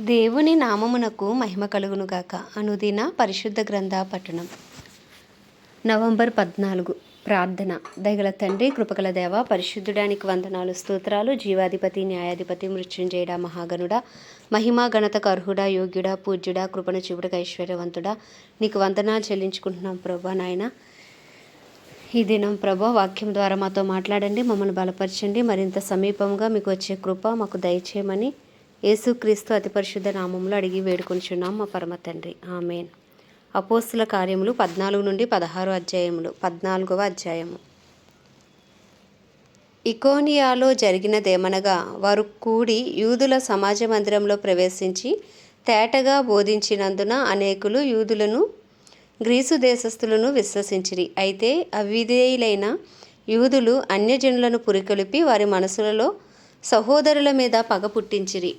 దేవుని నామమునకు మహిమ కలుగునుగాక అనుదిన పరిశుద్ధ గ్రంథ పట్టణం నవంబర్ పద్నాలుగు. ప్రార్థన. దయగల తండ్రి కృపగల దేవ పరిశుద్ధుడానికి వందనాలు స్తోత్రాలు జీవాధిపతి న్యాయాధిపతి మృత్యుంజయుడ మహాగణుడ మహిమా గణతకు అర్హుడా యోగ్యుడా పూజ్యుడా కృపణ చూపుడుగా ఐశ్వర్యవంతుడా. నీకు వందనాలు చెల్లించుకుంటున్నాం ప్రభా నాయన. ఈ దినం ప్రభా వాక్యం ద్వారా మాతో మాట్లాడండి మమ్మల్ని బలపరచండి. మరింత సమీపంగా మీకు వచ్చే కృప మాకు దయచేయమని యేసుక్రీస్తు అతి పరిశుద్ధ నామంలో అడిగి వేడుకొనిచున్నాం మా పరమ తండ్రి. ఆమెన్. అపోస్తుల కార్యములు పద్నాలుగు నుండి పదహారు అధ్యాయములు పద్నాలుగవ అధ్యాయము. ఇకోనియాలో జరిగినదేమనగా వారు కూడి యూదుల సమాజ మందిరంలో ప్రవేశించి తేటగా బోధించినందున అనేకులు యూదులను గ్రీసు దేశస్థులను విశ్వసించిరి. అయితే అవిధేయులైన యూదులు అన్యజనులను పురికొలిపి వారి మనసులలో సహోదరుల మీద పగ పుట్టించిరి.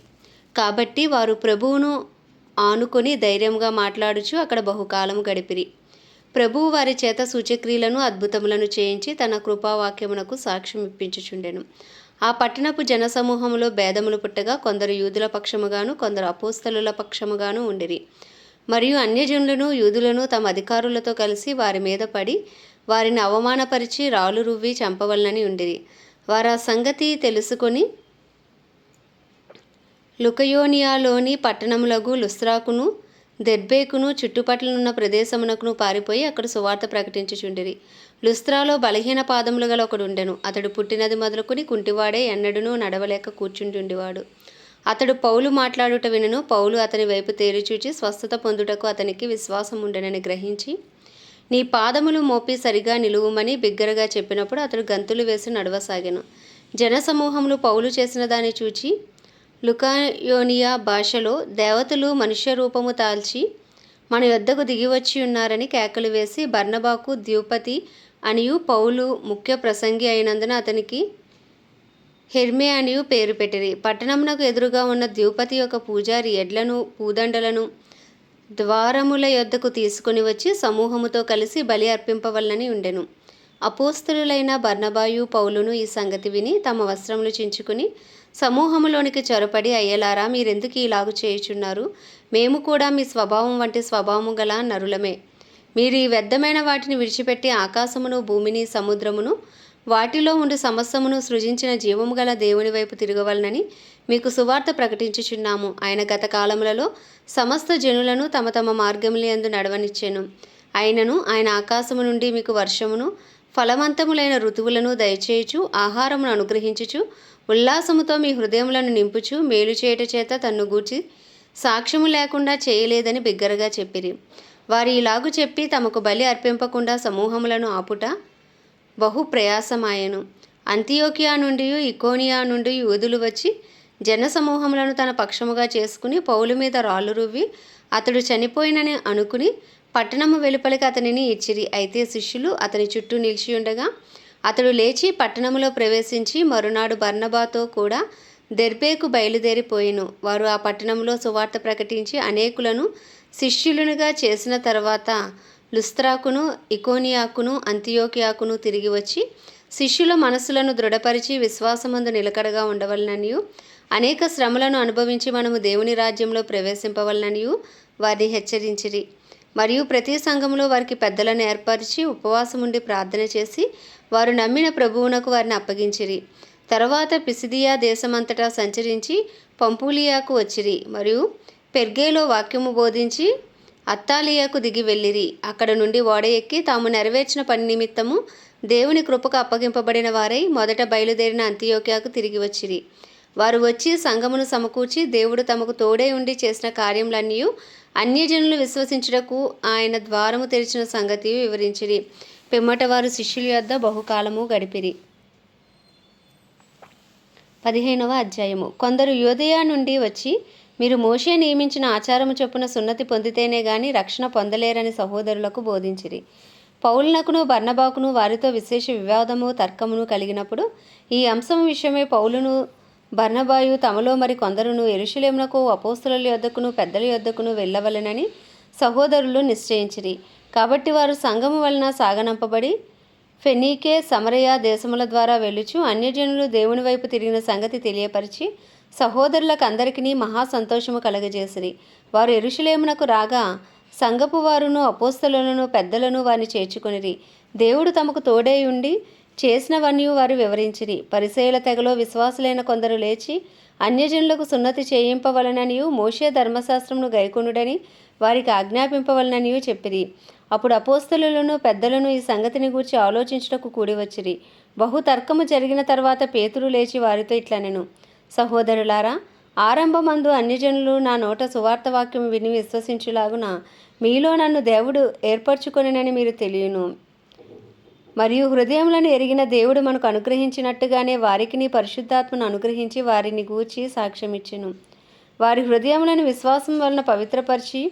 కాబట్టి వారు ప్రభువును ఆనుకొని ధైర్యంగా మాట్లాడుచు అక్కడ బహుకాలం గడిపిరి. ప్రభువు వారి చేత సూచక్రియలను అద్భుతములను చేయించి తన కృపావాక్యమునకు సాక్ష్యం ఇప్పించుచుండెను. ఆ పట్టణపు జనసమూహంలో భేదములు పుట్టగా కొందరు యూదుల పక్షముగాను కొందరు అపోస్తలుల పక్షముగాను ఉండిరి. మరియు అన్యజనులను యూదులను తమ అధికారులతో కలిసి వారి మీద పడి వారిని అవమానపరిచి రాళ్ళు రువ్వి చంపవలనని ఉండిరి. వారు ఆ సంగతి తెలుసుకొని లుకయోనియాలోని పట్టణములకు లుస్త్రాకును దెర్బేకును చుట్టుపట్లనున్న ప్రదేశమునకును పారిపోయి అక్కడ సువార్త ప్రకటించుచుండిరి. లుస్త్రాలో బలహీన పాదములు గల ఒకడుండెను. అతడు పుట్టినది మొదలుకొని కుంటివాడే ఎన్నడూనూ నడవలేక కూర్చుంటుండేవాడు అతడు పౌలు మాట్లాడుట వినను. పౌలు అతని వైపు తేలిచూచి స్వస్థత పొందుటకు అతనికి విశ్వాసం ఉండనని గ్రహించి నీ పాదములు మోపి సరిగా నిలువుమని బిగ్గరగా చెప్పినప్పుడు అతడు గంతులు వేసి నడవసాగాను. జనసమూహములు పౌలు చేసిన దాన్ని చూచి లుకాయోనియా భాషలో దేవతలు మనుష్య రూపము దాల్చి మన యొద్దకు దిగివచ్చి ఉన్నారని కేకలు వేసి బర్నబాకు ద్యూపతి అనియు పౌలు ముఖ్య ప్రసంగి అయినందున అతనికి హెర్మే అనియు పేరు పెట్టిరి. పట్టణమునకు ఎదురుగా ఉన్న ద్యూపతి యొక్క పూజారి ఎడ్లను పూదండలను ద్వారముల యొద్దకు తీసుకుని వచ్చి సమూహముతో కలిసి బలి అర్పింపవల్లని ఉండెను. అపోస్తులైన బర్నబాయు పౌలును ఈ సంగతి విని తమ వస్త్రములు చించుకుని సమూహములోనికి చొరపడి అయ్యలారా మీరెందుకు ఇలాగు చేయుచున్నారు? మేము కూడా మీ స్వభావం వంటి స్వభావము గల నరులమే. మీరు ఈ వ్యర్థమైన వాటిని విడిచిపెట్టి ఆకాశమును భూమిని సముద్రమును వాటిలో ఉండి సమస్తమును సృజించిన జీవము గల దేవుని వైపు తిరగవలనని మీకు సువార్త ప్రకటించుచున్నాము. ఆయన గత కాలములలో సమస్త జనులను తమ తమ మార్గములందు నడవనిచ్చాను. ఆయనను ఆయన ఆకాశము నుండి మీకు వర్షమును ఫలవంతములైన ఋతువులను దయచేయుచు ఆహారమును అనుగ్రహించుచు ఉల్లాసముతో మీ హృదయములను నింపుచు మేలు చేయుట చేత తన్ను గూర్చి సాక్ష్యము లేకుండా చేయలేదని బిగ్గరగా చెప్పిరి. వారు ఇలాగు చెప్పి తమకు బలి అర్పింపకుండా సమూహములను ఆపుట బహు ప్రయాసమాయను. అంతియోకియా నుండి ఇకోనియా నుండి యూదులు వచ్చి జనసమూహములను తన పక్షముగా చేసుకుని పౌలు మీద రాళ్ళు రువ్వి అతడు చనిపోయినని అనుకుని పట్టణము వెలుపలికి అతనిని ఇచ్చిరి. అయితే శిష్యులు అతని చుట్టూ నిలిచి ఉండగా అతడు లేచి పట్టణములో ప్రవేశించి మరునాడు బర్నబాతో కూడా దెర్బేకు బయలుదేరిపోయిను. వారు ఆ పట్టణంలో సువార్త ప్రకటించి అనేకులను శిష్యులునిగా చేసిన తర్వాత లుస్త్రాకును ఇకోనియాకును అంతియోకియాకును తిరిగి వచ్చి శిష్యుల మనసులను దృఢపరిచి విశ్వాసమందు నిలకడగా ఉండవలననియు అనేక శ్రమలను అనుభవించి మనము దేవుని రాజ్యంలో ప్రవేశింపవలననియు వారిని హెచ్చరించిరి. మరియు ప్రతి సంఘంలో వారికి పెద్దలను ఏర్పరిచి ఉపవాసం ఉండి ప్రార్థన చేసి వారు నమ్మిన ప్రభువునకు వారిని అప్పగించిరి. తర్వాత పిసిదియా దేశమంతటా సంచరించి పంపూలియాకు వచ్చిరి మరియు పెర్గేలో వాక్యము బోధించి అత్తాలియాకు దిగి వెళ్ళిరి. అక్కడ నుండి ఓడ ఎక్కి తాము నెరవేర్చిన పని నిమిత్తము దేవుని కృపకు అప్పగింపబడిన వారై మొదట బయలుదేరిన అంత్యోక్యాకు తిరిగి వచ్చిరి. వారు వచ్చి సంఘమును సమకూర్చి దేవుడు తమకు తోడే ఉండి చేసిన కార్యములన్నీ అన్యజనులు విశ్వసించుటకు ఆయన ద్వారము తెరిచిన సంగతి వివరించిరి. పిమ్మట వారు శిష్యుల యొద్ద బహుకాలము గడిపిరి. పదిహేనవ అధ్యాయము. కొందరు యోదయ నుండి వచ్చి మీరు మోషే నియమించిన ఆచారము చొప్పున సున్నతి పొందితేనే గాని రక్షణ పొందలేరని సహోదరులకు బోధించిరి. పౌలునకును బర్ణబాకును వారితో విశేష వివాదము తర్కమును కలిగినప్పుడు ఈ అంశం విషయమై పౌలును బర్ణబాయు తమలో మరి కొందరును ఎరుషులేమునకు అపోస్తుల యొద్దకును పెద్దల యొద్దకును వెళ్ళవలెనని సహోదరులు నిశ్చయించిరి. కాబట్టి వారు సంఘము వలన సాగనంపబడి ఫెనీకే సమరయ దేశముల ద్వారా వెళ్ళుచు అన్యజనులు దేవుని వైపు తిరిగిన సంగతి తెలియపరిచి సహోదరులకు అందరికీ మహా సంతోషము కలగజేసిరి. వారు ఎరుషులేమునకు రాగా సంగపు వారును అపోస్తలను పెద్దలను వారిని చేర్చుకొనిరి. దేవుడు తమకు తోడై ఉండి చేసినవన్నీ వారు వివరించిరి. పరిసేల తెగలో విశ్వాసులైన కొందరు లేచి అన్యజనులకు సున్నతి చేయింపవలననియు మోషే ధర్మశాస్త్రమును గైకొనుడని వారికి ఆజ్ఞాపింపవలననియు చెప్పిరి. అప్పుడు అపోస్తలులను పెద్దలను ఈ సంగతిని గూర్చి ఆలోచించుటకు కూడి వచ్చిరి. బహు తర్కము జరిగిన తర్వాత పేతురు లేచి వారితో ఇట్లనెను. సహోదరులారా ఆరంభమందు అన్యజనులు నా నోట సువార్త వాక్యం విని విశ్వసించులాగున మీలో నన్ను దేవుడు ఏర్పరచుకొనినని మీరు తెలియను. మరియు హృదయములను ఎరిగిన దేవుడు మనకు అనుగ్రహించినట్టుగానే వారికి నీ పరిశుద్ధాత్మను అనుగ్రహించి వారిని గూర్చి సాక్ష్యమిచ్చును. వారి హృదయములను విశ్వాసం వలన పవిత్రపరిచి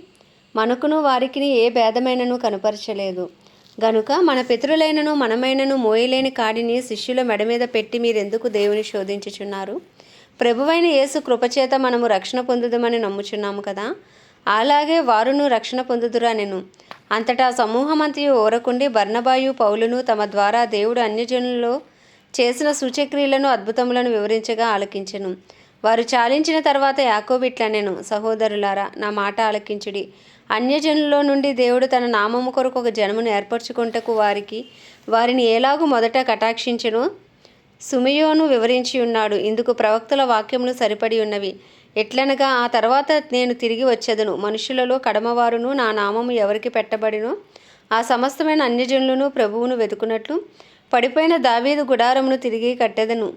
మనకును వారికి ఏ భేదమైనను కనపరచలేదు. గనుక మన పితరులైనను మనమైనను మోయలేని కాడిని శిష్యుల మెడ మీద పెట్టి మీరెందుకు దేవుని శోధించుచున్నారు? ప్రభువైన యేసు కృపచేత మనము రక్షణ పొందుదమని నమ్ముచున్నాము కదా? అలాగే వారును రక్షణ పొందుదురా నేను అంతటా సమూహమంతి ఓరకుండి బర్ణబాయు పౌలును తమ ద్వారా దేవుడు అన్యజనుల్లో చేసిన సూచక్రియలను అద్భుతములను వివరించగా ఆలకించెను. వారు చాలించిన తర్వాత యాకోబిట్లనెను సహోదరులారా నా మాట ఆలకించుడి. అన్యజనుల్లో నుండి దేవుడు తన నామము కొరకు ఒక జనమును ఏర్పరచుకుంటకు వారికి వారిని ఎలాగూ మొదట కటాక్షించెను? సుమియోను వివరించి ఉన్నాడు. ఇందుకు ప్రవక్తల వాక్యములు సరిపడి ఉన్నవి. ఎట్లనగా ఆ తర్వాత నేను తిరిగి వచ్చేదను. మనుషులలో కడమవారును నా నామము ఎవరికి పెట్టబడినో ఆ సమస్తమైన అన్యజనులను ప్రభువును వెతుకున్నట్లు పడిపోయిన దావీదు గుడారమును తిరిగి కట్టెదను.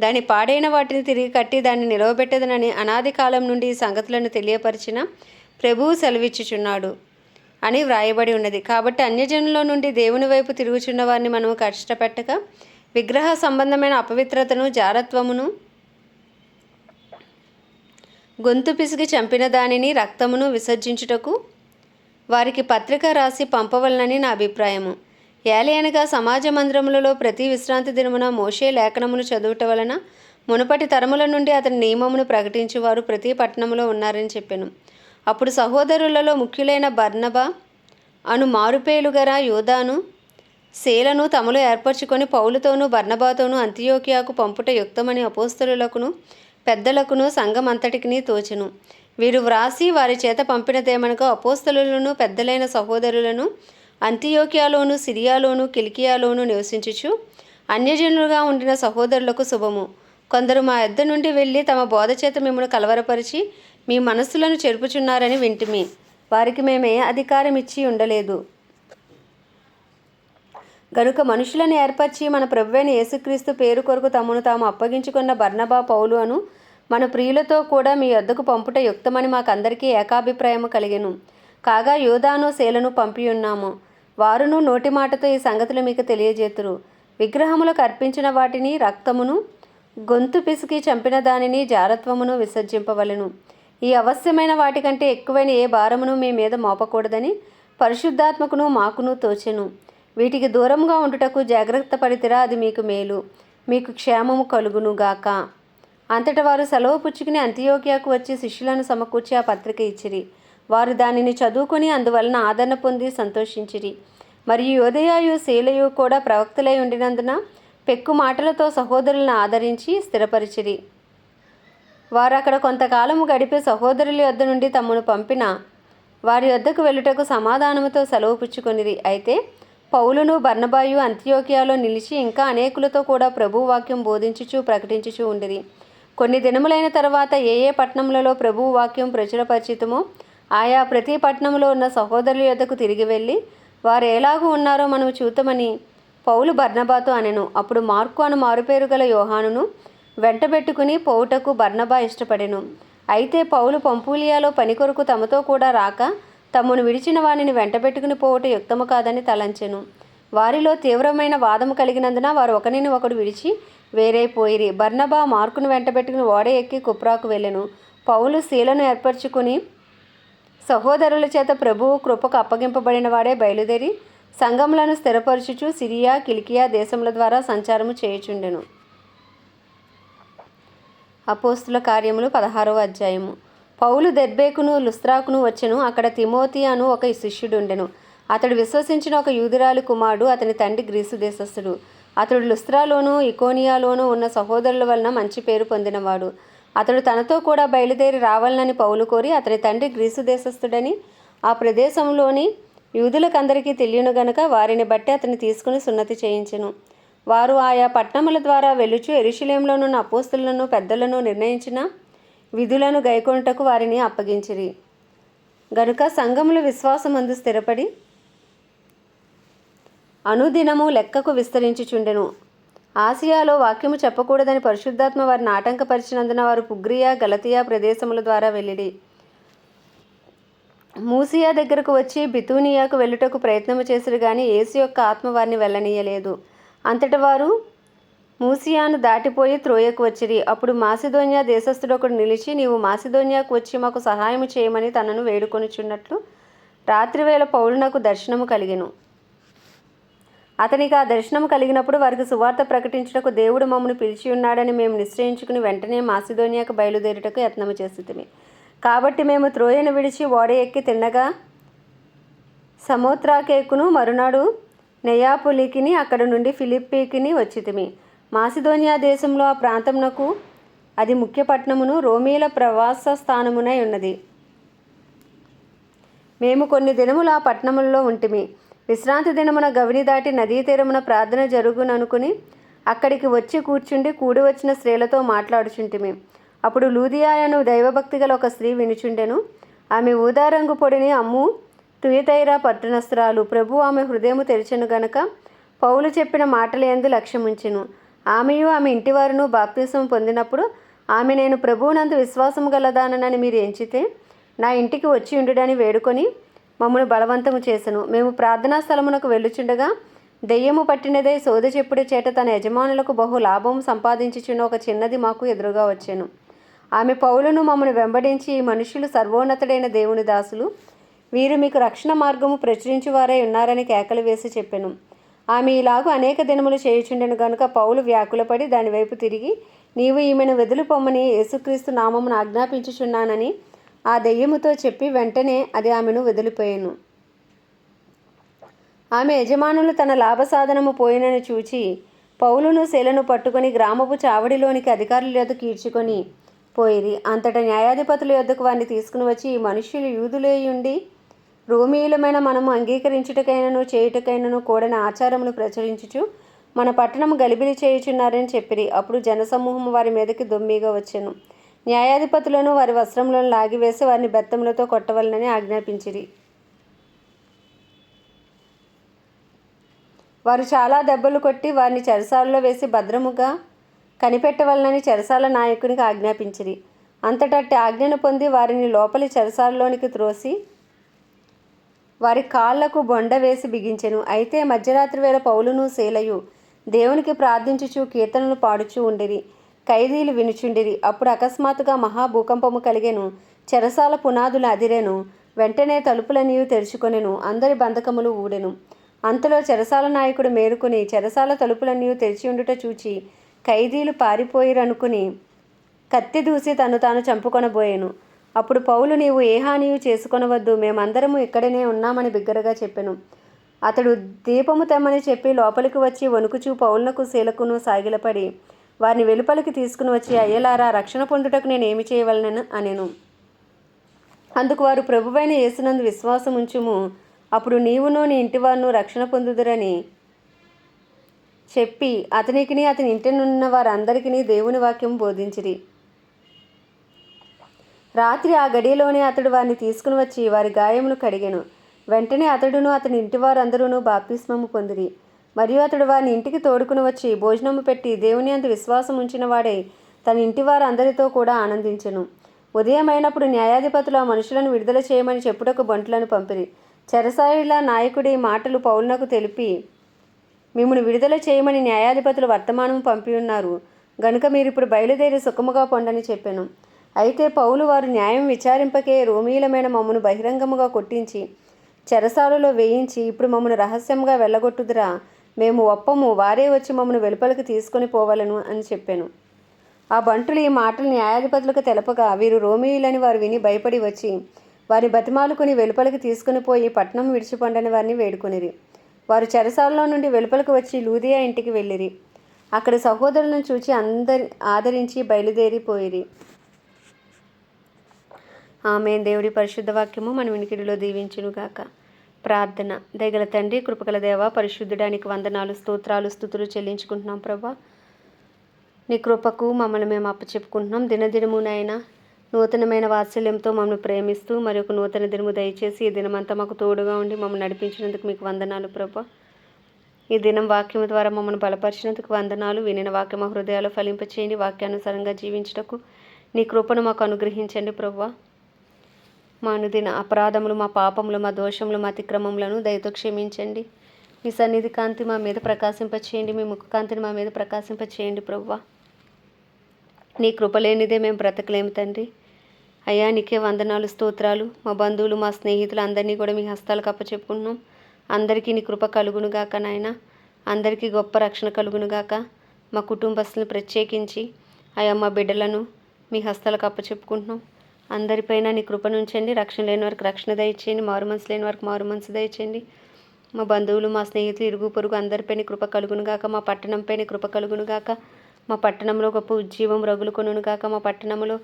దాని పాడైన వాటిని తిరిగి కట్టి దాన్ని నిలవబెట్టదనని అనాది కాలం నుండి ఈ సంగతులను తెలియపరిచిన ప్రభువు సెలవిచ్చుచున్నాడు అని వ్రాయబడి ఉన్నది. కాబట్టి అన్యజనుల నుండి దేవుని వైపు తిరుగుచున్న వారిని మనము కష్టపెట్టక విగ్రహ సంబంధమైన అపవిత్రతను జారత్వమును గొంతు పిసిగి చంపిన దానిని రక్తమును విసర్జించుటకు వారికి పత్రిక రాసి పంపవలనని నా అభిప్రాయము. ఏలయనగా సమాజ మందిరములలో ప్రతి విశ్రాంతి దినమున మోషే లేఖనమును చదువుట వలన మునుపటి తరముల నుండి అతని నియమమును ప్రకటించువారు ప్రతి పట్టణంలో ఉన్నారని చెప్పాను. అప్పుడు సహోదరులలో ముఖ్యులైన బర్నబా అను మారుపేలుగర యోధాను శీలను తమలో ఏర్పరచుకొని పౌలుతోనూ బర్నబాతోనూ అంత్యోకియాకు పంపుట యుక్తమని అపోస్తరులకును పెద్దలకును సంఘం అంతటికిని తోచెను. వీరు వ్రాసి వారి చేత పంపినదేమనగా అపోస్తలులను పెద్దలైన సహోదరులను అంత్యోకియాలోను సిరియాలోను కిలికియాలోను నివసించుచు అన్యజనులుగా ఉండిన సహోదరులకు శుభము. కొందరు మా యొద్ద నుండి వెళ్ళి తమ బోధ చేత మిమ్మల్ని కలవరపరిచి మీ మనస్సులను చెరుపుచున్నారని వింటిమి. వారికి మేమే అధికారం ఇచ్చి ఉండలేదు. గనుక మనుషులను ఏర్పరిచి మన ప్రభువైన యేసుక్రీస్తు పేరు కొరకు తమను తాము అప్పగించుకున్న బర్ణబా పౌలు అను మన ప్రియులతో కూడా మీ వద్దకు పంపుట యుక్తమని మాకందరికీ ఏకాభిప్రాయము కలిగెను. కాగా యోధాను శీలను పంపియున్నాము వారును నోటి మాటతో ఈ సంగతులు మీకు తెలియజేతురు. విగ్రహములకు అర్పించిన వాటిని రక్తమును గొంతు పిసికి చంపిన దానిని జారత్వమును విసర్జింపవలను. ఈ అవశ్యమైన వాటికంటే ఎక్కువైన ఏ భారమును మీ మీద మోపకూడదని పరిశుద్ధాత్మకును మాకును తోచెను. వీటికి దూరంగా ఉండుటకు జాగ్రత్త పడితేరా అది మీకు మేలు. మీకు క్షేమము కలుగును గాక అంతట వారు సెలవు పుచ్చుకుని అంత్యోకియాకు వచ్చి శిష్యులను సమకూర్చి ఆ పత్రిక ఇచ్చిరి. వారు దానిని చదువుకొని అందువలన ఆదరణ పొంది సంతోషించిరి. మరియు యోధయాయు శీలయు కూడా ప్రవక్తలై ఉండినందున పెక్కు మాటలతో సహోదరులను ఆదరించి స్థిరపరిచిరి. వారు అక్కడ కొంతకాలము గడిపి సహోదరుల యొద్ద నుండి తమను పంపిన వారి వద్దకు వెళ్ళుటకు సమాధానముతో సెలవు పుచ్చుకొనిరి. అయితే పౌలును బర్నబాయు అంత్యోకియాలో నిలిచి ఇంకా అనేకులతో కూడా ప్రభు వాక్యం బోధించుచు ప్రకటించుచు ఉండిరి. కొన్ని దినములైన తర్వాత ఏ ఏ పట్టణములలో ప్రభు వాక్యం ప్రచురపరిచితమో ఆయా ప్రతి పట్టణంలో ఉన్న సహోదరుల యొద్దకు తిరిగి వెళ్ళి వారు ఎలాగూ ఉన్నారో మనం చూతమని పౌలు బర్నబాతో అనెను. అప్పుడు మార్కు అను మారుపేరు గల యోహానును వెంటబెట్టుకుని పౌటకు బర్నబా ఇష్టపడెను. అయితే పౌలు పంపూలియాలో పని కొరకు తమతో కూడా రాక తమను విడిచిన వానిని వెంటబెట్టుకుని పోవట యుక్తము కాదని తలంచెను. వారిలో తీవ్రమైన వాదము కలిగినందున వారు ఒకరిని ఒకడు విడిచి వేరైపోయిరి బర్నబా మార్కును వెంటబెట్టుకుని ఓడ ఎక్కి కుప్రాకు వెళ్ళెను. పౌలు శీలను ఏర్పరచుకుని సహోదరుల చేత ప్రభువు కృపకు అప్పగింపబడిన వాడే బయలుదేరి సంఘములను స్థిరపరచుచు సిరియా కిలికియా దేశముల ద్వారా సంచారము చేయుచుండెను. అపోస్తుల కార్యములు పదహారవ అధ్యాయము. పౌలు దెర్బేకును లుస్త్రాకును వచ్చెను. అక్కడ తిమోతి అను ఒక శిష్యుడుండెను. అతడు విశ్వసించిన ఒక యూదురాలి కుమారుడు అతని తండ్రి గ్రీసు దేశస్థుడు. అతడు లుస్త్రాలోను ఇకోనియాలోనూ ఉన్న సహోదరుల వలన మంచి పేరు పొందినవాడు. అతడు తనతో కూడా బయలుదేరి రావాలని పౌలు కోరి అతని తండ్రి గ్రీసు దేశస్థుడని ఆ ప్రదేశంలోని యూదులకందరికీ తెలియను గనుక వారిని బట్టి అతన్ని తీసుకుని సున్నతి చేయించెను. వారు ఆయా పట్టణముల ద్వారా వెలుచు ఎరుషులేంలోనున్న అపోస్తులను పెద్దలను నిర్ణయించిన విధులను గైకొనుటకు వారిని అప్పగించిరి. గనుక సంఘములు విశ్వాసమందు స్థిరపడి అనుదినము లెక్కకు విస్తరించుచుండెను. ఆసియాలో వాక్యము చెప్పకూడదని పరిశుద్ధాత్మ వారిని ఆటంకపరిచినందున వారు పుగ్రియా గలతియా ప్రదేశముల ద్వారా వెళ్ళిడి మూసియా దగ్గరకు వచ్చి బితూనియాకు వెళ్ళుటకు ప్రయత్నము చేసిరు కానీ ఏసు యొక్క ఆత్మ వారిని వెళ్ళనీయలేదు. అంతటి వారు మూసియాను దాటిపోయి త్రోయకు వచ్చిరి. అప్పుడు మాసిదోన్యా దేశస్థుడొకడు నిలిచి నీవు మాసిదోన్యాకు వచ్చి మాకు సహాయం చేయమని తనను వేడుకొనుచున్నట్లు రాత్రివేళ పౌలునకు దర్శనము కలిగెను. అతనికి ఆ దర్శనం కలిగినప్పుడు వారికి సువార్త ప్రకటించుటకు దేవుడు మమ్మను పిలిచి ఉన్నాడని మేము నిశ్చయించుకుని వెంటనే మాసిదోనియాకు బయలుదేరుటకు యత్నము చేస్తుంది కాబట్టి మేము త్రోయను విడిచి ఓడ ఎక్కి తిన్నగా సమోత్రాకేకును మరునాడు నెయాపులికిని అక్కడ నుండి ఫిలిప్పీకిని వచ్చితిమి. మాసిదోనియా దేశంలో ఆ ప్రాంతమునకు అది ముఖ్య పట్టణమును రోమీల ప్రవాస స్థానమునై ఉన్నది. మేము కొన్ని దినములు ఆ పట్టణములలో ఉంటిమి. విశ్రాంతి దినమున గవిని దాటి నదీ తీరమున ప్రార్థన జరుగుననుకుని అక్కడికి వచ్చి కూర్చుండి కూడి వచ్చిన స్త్రీలతో మాట్లాడుచుంటిమి. అప్పుడు లూదియాయను దైవభక్తి గల ఒక స్త్రీ వినుచుండెను. ఆమె ఊదారంగు పొడిని అమ్ము తుయతైరా పట్టణస్త్రాలు ప్రభు ఆమె హృదయము తెరిచెను గనక పౌలు చెప్పిన మాటల ఎందు లక్ష్యముంచెను. ఆమెయు ఆమె ఇంటివారును బాప్తీసం పొందినప్పుడు ఆమె నేను ప్రభువునందు విశ్వాసము గలదానని మీరు ఎంచితే నా ఇంటికి వచ్చి ఉండుడని వేడుకొని మమ్మల్ని బలవంతము చేసను. మేము ప్రార్థనా స్థలమునకు వెళ్ళుచుండగా దెయ్యము పట్టినదే సోద చెప్పుడు చేట తన యజమానులకు బహు లాభం సంపాదించుచున్న ఒక చిన్నది మాకు ఎదురుగా వచ్చాను. ఆమె పౌలను మమ్మను వెంబడించి ఈ మనుషులు సర్వోన్నతుడైన దేవుని దాసులు. వీరు మీకు రక్షణ మార్గము ప్రచురించువారై ఉన్నారని కేకలు వేసి చెప్పాను. ఆమె ఇలాగూ అనేక దినములు చేయుచుండెను గనుక పౌలు వ్యాకులపడి దాని వైపు తిరిగి నీవు ఈమెను వెదులుపొమ్మని యేసుక్రీస్తు నామమును ఆజ్ఞాపించుచున్నానని ఆ దెయ్యముతో చెప్పి వెంటనే అది ఆమెను వదిలిపోయాను. ఆమె యజమానులు తన లాభసాధనము పోయినని చూచి పౌలును శీలను పట్టుకొని గ్రామపు చావడిలోనికి అధికారుల యొద్దకు ఈడ్చుకొని పోయిరి. అంతటా న్యాయాధిపతుల యొద్దకు వారిని తీసుకుని వచ్చి ఈ మనుష్యులు యూదులేయుండి రోమీయులమైన మనము అంగీకరించుటకైనను చేయుటకైనను కూడని ఆచారములు ప్రచురించుచు మన పట్టణము గలిబిలి చేయుచున్నారని చెప్పిరి. అప్పుడు జనసమూహం వారి మీదకి దొమ్మిగా వచ్చెను. న్యాయాధిపతులను వారి వస్త్రములను లాగివేసి వారిని బెత్తములతో కొట్టవలనని ఆజ్ఞాపించిరి. వారు చాలా దెబ్బలు కొట్టి వారిని చెరసాలలో వేసి భద్రముగా కనిపెట్టవలనని చెరసాల నాయకునికి ఆజ్ఞాపించిరి. అంతటట్టి ఆజ్ఞను పొంది వారిని లోపలి చెరసాలలోనికి త్రోసి వారి కాళ్ళకు బొండ వేసి బిగించెను. అయితే మధ్యరాత్రి వేళ పౌలును శీలయు దేవునికి ప్రార్థించుచు కీర్తనలు పాడుచూ ఉండిరి. ఖైదీలు వినుచుండిరి. అప్పుడు అకస్మాత్తుగా మహాభూకంపము కలిగెను. చెరసాల పునాదులు అదిరెను. వెంటనే తలుపులనియు తెరుచుకొనెను. అందరి బంధకములు ఊడెను. అంతలో చెరసాల నాయకుడు మేరుకుని చెరసాల తలుపులన్నీ తెరిచి ఉండుట చూచి ఖైదీలు పారిపోయిరనుకుని కత్తి దూసి తను తాను చంపుకొనబోయేను. అప్పుడు పౌలు నీవు ఏ హానియు చేసుకొనవద్దు. మేమందరము ఇక్కడనే ఉన్నామని బిగ్గరగా చెప్పెను. అతడు దీపము తెమ్మని చెప్పి లోపలికి వచ్చి వణుకుచూ పౌలునకు శీలకును సాగిలపడి వారిని వెలుపలికి తీసుకుని వచ్చి అయ్యలారా రక్షణ పొందుటకు నేను ఏమి చేయవలనను అనెను. అందుకు వారు ప్రభువైన యేసునందు విశ్వాసం ఉంచుము. అప్పుడు నీవును నీ ఇంటివారును రక్షణ పొందుదురని చెప్పి అతనికిని అతని ఇంటినున్న వారందరికీ దేవుని వాక్యం బోధించిరి. రాత్రి ఆ గడియలోనే అతడు వారిని తీసుకుని వచ్చి వారి గాయమును కడిగెను. వెంటనే అతడును అతని ఇంటివారందరూనూ బాప్తిస్మము పొందిరి. మరియు అతడు వారిని ఇంటికి తోడుకుని వచ్చి భోజనము పెట్టి దేవుని అందు విశ్వాసం ఉంచిన వాడై తన ఇంటి వారందరితో కూడా ఆనందించెను. ఉదయమైనప్పుడు న్యాయాధిపతులు ఆ మనుషులను విడుదల చేయమని చెప్పుటకు బంటులను పంపిరి. చెరసాయిల నాయకుడి మాటలు పౌలునకు తెలిపి మిమ్మల్ని విడుదల చేయమని న్యాయాధిపతులు వర్తమానం పంపి ఉన్నారు గనుక మీరు ఇప్పుడు బయలుదేరి సుఖముగా పొండని చెప్పాను. అయితే పౌలు వారు న్యాయం విచారింపకే రోమీలమైన మమ్మను బహిరంగముగా కొట్టించి చెరసాలలో వేయించి ఇప్పుడు మమ్మను రహస్యంగా వెళ్ళగొట్టుదురా. మేము ఒప్పము వారే వచ్చి మమ్మను వెలుపలికి తీసుకొని పోవలను అని చెప్పాను. ఆ బంటులు ఈ మాటలు న్యాయాధిపతులకు తెలపగా వీరు రోమీయులని వారు విని భయపడి వచ్చి వారి బతిమాలుకుని వెలుపలికి తీసుకుని పోయి పట్నం విడిచిపొండని వారిని వేడుకొనిరి. వారు చెరసాలలో నుండి వెలుపలికి వచ్చి లూదియా ఇంటికి వెళ్ళిరి. అక్కడ సహోదరులను చూచి అందరి ఆదరించి బయలుదేరిపోయిరి. ఆమె దేవుడి పరిశుద్ధ వాక్యము మన వినికిడిలో దీవించునుగాక. ప్రార్థన. దయగల తండ్రి కృపగల దేవ పరిశుద్ధుడానికి వందనాలు స్తోత్రాలు స్థుతులు చెల్లించుకుంటున్నాం ప్రభా. నీ కృపకు మమ్మల్ని మేము అప్పచెప్పుకుంటున్నాం. దినదినమునైనా నూతనమైన వాత్సల్యంతో మమ్మల్ని ప్రేమిస్తూ మరి ఒక నూతన దినము దయచేసి ఈ దినమంతా మాకు తోడుగా ఉండి మమ్మల్ని నడిపించినందుకు మీకు వందనాలు ప్రభా. ఈ దినం వాక్యం ద్వారా మమ్మల్ని బలపరిచినందుకు వందనాలు. వినిన వాక్యం మా హృదయాలు ఫలింపచేయండి. వాక్యానుసారంగా జీవించటకు నీ కృపను మాకు అనుగ్రహించండి ప్రభా. మా అనుదిన అపరాధములు మా పాపములు మా దోషములు మా అతిక్రమములను దయతో క్షమించండి. మీ సన్నిధి కాంతి మా మీద ప్రకాశింపచేయండి. మీ ముఖ కాంతిని మా మీద ప్రకాశింపచేయండి ప్రవ్వా నీ కృపలేనిదే మేము బ్రతకలేము తండ్రి. అయ్యా నీకే వందనాలు స్తోత్రాలు. మా బంధువులు మా స్నేహితులు అందరినీ కూడా మీ హస్తాలకు అప్పచెప్పుకుంటున్నాం అందరికీ నీ కృప కలుగునుగాక నాయన. అందరికీ గొప్ప రక్షణ కలుగునుగాక మా కుటుంబస్తులను ప్రత్యేకించి అయ్యా మా బిడ్డలను మీ హస్తాలకు అప్పచెప్పుకుంటున్నాం. అందరిపైన నీ కృప నుంచండి రక్షణ లేని వారికి రక్షణ దయచేయండి మారు మనసు లేని వారికి మారు మనసు దయచేయండి. మా బంధువులు మా స్నేహితులు ఇరుగు పొరుగు అందరిపైన కృప కలుగునుగాక మా పట్టణంపైన కృప కలుగునుగాక మా పట్టణంలో గొప్ప ఉజ్జీవం రగులు కొనుగాక మా పట్టణంలో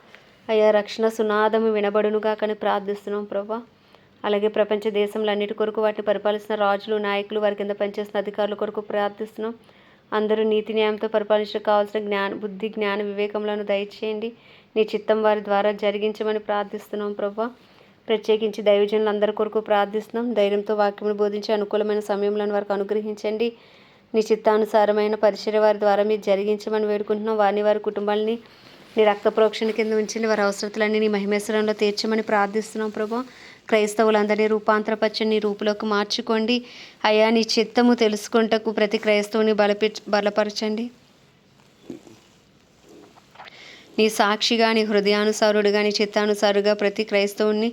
అయ్యా రక్షణ సునాదము వినబడునుగాక అని ప్రార్థిస్తున్నాం ప్రభా. అలాగే ప్రపంచ దేశంలో అన్నిటి కొరకు వాటిని పరిపాలిస్తున్న రాజులు నాయకులు వారి కింద పనిచేస్తున్న అధికారుల కొరకు ప్రార్థిస్తున్నాం. అందరూ నీతి న్యాయంతో పరిపాలించడం కావాల్సిన జ్ఞాన బుద్ధి జ్ఞాన వివేకములను దయచేయండి. నీ చిత్తం వారి ద్వారా జరిగించమని ప్రార్థిస్తున్నాం ప్రభా. ప్రత్యేకించి దైవజనులు అందరి కొరకు ప్రార్థిస్తున్నాం. ధైర్యంతో వాక్యమును బోధించి అనుకూలమైన సమయంలో వారికి అనుగ్రహించండి. నీ చిత్తానుసారమైన పరిచయ వారి ద్వారా మీరు జరిగించమని వేడుకుంటున్నాం. వారిని వారి కుటుంబాలని నీ రక్త ప్రోక్షణ కింద ఉంచండి. వారి అవసరతలన్నీ నీ మహిమేశ్వరంలో తీర్చమని ప్రార్థిస్తున్నాం ప్రభా. క్రైస్తవులందరినీ రూపాంతరపరచని నీ రూపులోకి మార్చుకోండి. అయ్యా నీ చిత్తము తెలుసుకుంటకు ప్రతి క్రైస్తవుని బలపి బలపరచండి. నీ సాక్షిగా నీ హృదయానుసారుడుగా నీ చిత్తానుసారుగా ప్రతి క్రైస్తవుని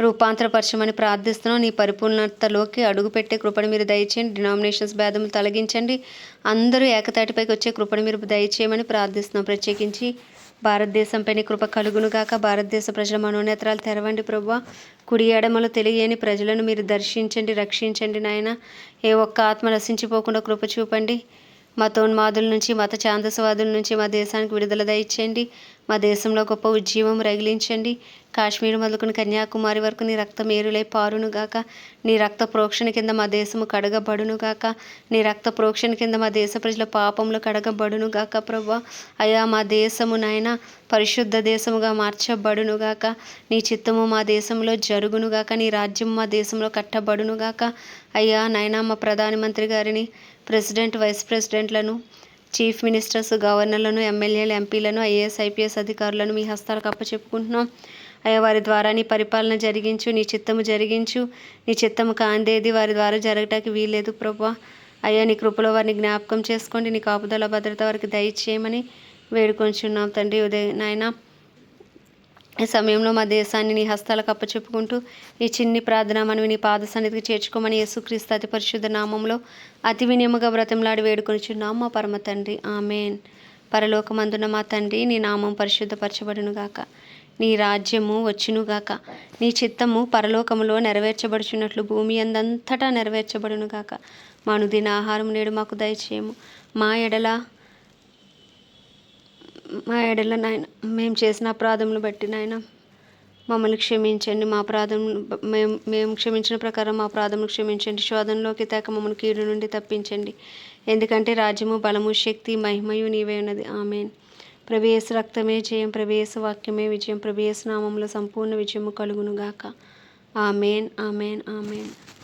రూపాంతరపరచమని ప్రార్థిస్తున్నాం. నీ పరిపూర్ణతలోకి అడుగుపెట్టే కృపను మీరు దయచేయండి. డినామినేషన్స్ భేదములు తొలగించండి. అందరూ ఏకతాటిపైకి వచ్చే కృపను మీరు దయచేయమని ప్రార్థిస్తున్నాం. ప్రత్యేకించి భారతదేశంపై నీ కృప కలుగునుగాక భారతదేశ ప్రజల మనోనేత్రాలు తెరవండి ప్రభు కుడి ఎడమలు తెలియని ప్రజలను మీరు దర్శించండి రక్షించండి నాయన. ఏ ఒక్క ఆత్మ నశించిపోకుండా కృప చూపండి. మతోన్మాదుల నుంచి మత ఛాందసవాదుల నుంచి మా దేశానికి విడుదల దయచేయండి మా దేశంలో గొప్ప ఉజ్జీవం రగిలించండి. కాశ్మీర్ మొదలుకుని కన్యాకుమారి వరకు నీ రక్తం ఏరులై పారునుగాక నీ రక్త ప్రోక్షణ కింద మా దేశము కడగబడునుగాక నీ రక్త ప్రోక్షణ కింద మా దేశ ప్రజల పాపములు కడగబడునుగాక ప్రభా అయా మా దేశము నాయన పరిశుద్ధ దేశముగా మార్చబడునుగాక నీ చిత్తము మా దేశంలో జరుగునుగాక నీ రాజ్యం మా దేశంలో కట్టబడునుగాక అయ్యా నాయన మా ప్రధానమంత్రి గారిని ప్రెసిడెంట్ వైస్ ప్రెసిడెంట్లను చీఫ్ మినిస్టర్స్ గవర్నర్లను ఎమ్మెల్యేలు ఎంపీలను ఐఏఎస్ ఐపీఎస్ అధికారులను మీ హస్తాలకు అప్పచెప్పుకుంటున్నాం. అయ్యా వారి ద్వారా నీ పరిపాలన జరిగించు నీ చిత్తము జరిగించు నీ చిత్తము కాందేది వారి ద్వారా జరగటానికి వీల్లేదు ప్రభా అయ్యా నీ కృపలో వారిని జ్ఞాపకం చేసుకోండి నీ కాపుదల భద్రత వారికి దయచేయమని వేడుకొంచున్నాం తండ్రి ఉదయ నాయన. ఈ సమయంలో మా దేశాన్ని నీ హస్తాలకు అప్పచెప్పుకుంటూ ఈ చిన్ని ప్రార్థన మనవి నీ పాద సన్నిధికి చేర్చుకోమని యేసుక్రీస్తు అతి పరిశుద్ధ నామంలో అతి వినియముగా వ్రతంలాడి వేడుకొనిచున్నాం మా పరమ తండ్రి ఆమెన్. పరలోకమందున మా తండ్రి నీ నామం పరిశుద్ధపరచబడునుగాక. నీ రాజ్యము వచ్చునుగాక. నీ చిత్తము పరలోకములో నెరవేర్చబడుచున్నట్లు భూమి అందంతటా నెరవేర్చబడునుగాక. మాను దిన ఆహారం నేడు మాకు దయచేయము. మా ఎడల మా ఎడల నాయన మేము చేసిన అపరాధములు బట్టి నాయన మమ్మల్ని క్షమించండి. మా అపరాధం మేము మేము క్షమించిన ప్రకారం మా అపరాధములు క్షమించండి. శోధనలోకి తేక మమ్మల్ని కీడు నుండి తప్పించండి. ఎందుకంటే రాజ్యము బలము శక్తి మహిమయు నీవే ఉన్నది. ఆమెన్. ప్రవేశ రక్తమే జయం ప్రవేశ వాక్యమే విజయం ప్రవేశ నామంలో సంపూర్ణ విజయము కలుగునుగాక. Amen amen amen.